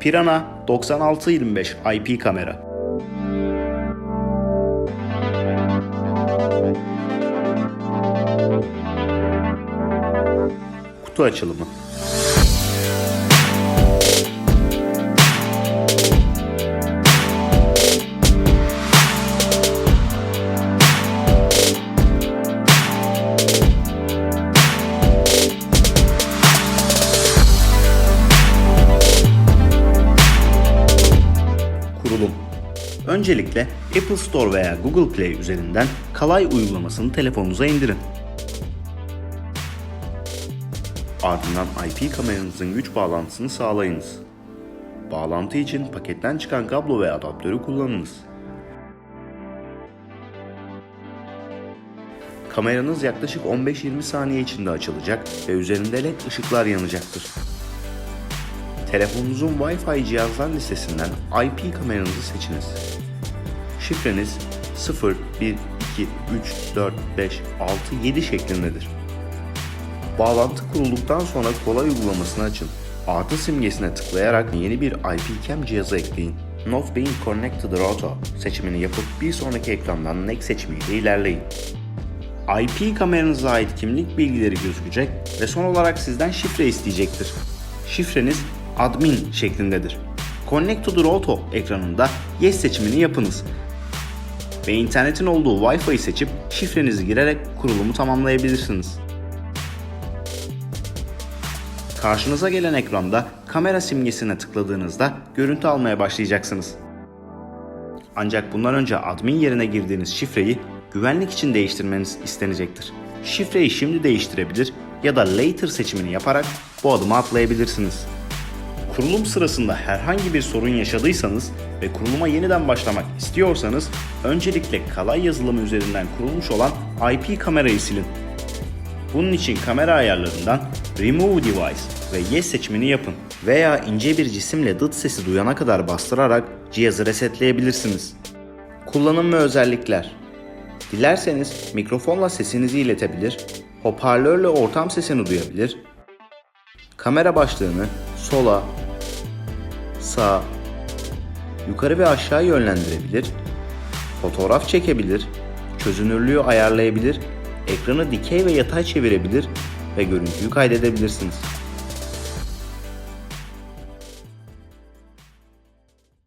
Pirana 9625 IP kamera. Kutu açılımı. Öncelikle Apple Store veya Google Play üzerinden Kalay uygulamasını telefonunuza indirin. Ardından IP kameranızın güç bağlantısını sağlayınız. Bağlantı için paketten çıkan kablo ve adaptörü kullanınız. Kameranız yaklaşık 15-20 saniye içinde açılacak ve üzerinde led ışıklar yanacaktır. Telefonunuzun Wi-Fi cihazlar listesinden IP kameranızı seçiniz. Şifreniz 0, 1, 2, 3, 4, 5, 6, 7 şeklindedir. Bağlantı kurulduktan sonra kolay uygulamasını açın. Artı simgesine tıklayarak yeni bir IP cam cihazı ekleyin. Not being connected router seçimini yapıp bir sonraki ekrandan next seçimiyle ilerleyin. IP kameranıza ait kimlik bilgileri gözükecek ve son olarak sizden şifre isteyecektir. Şifreniz admin şeklindedir. Connect to the router ekranında yes seçimini yapınız ve internetin olduğu Wi-Fi'yi seçip şifrenizi girerek kurulumu tamamlayabilirsiniz. Karşınıza gelen ekranda kamera simgesine tıkladığınızda görüntü almaya başlayacaksınız. Ancak bundan önce admin yerine girdiğiniz şifreyi güvenlik için değiştirmeniz istenecektir. Şifreyi şimdi değiştirebilir ya da later seçimini yaparak bu adımı atlayabilirsiniz. Kurulum sırasında herhangi bir sorun yaşadıysanız ve kuruluma yeniden başlamak istiyorsanız öncelikle Kalay yazılımı üzerinden kurulmuş olan IP kamerayı silin. Bunun için kamera ayarlarından Remove Device ve Yes seçimini yapın veya ince bir cisimle dıt sesi duyana kadar bastırarak cihazı resetleyebilirsiniz. Kullanım ve özellikler Dilerseniz mikrofonla sesinizi iletebilir, hoparlörle ortam sesini duyabilir, kamera başlığını sola, sağa, yukarı ve aşağı yönlendirebilir, fotoğraf çekebilir, çözünürlüğü ayarlayabilir, ekranı dikey ve yatay çevirebilir ve görüntüyü kaydedebilirsiniz.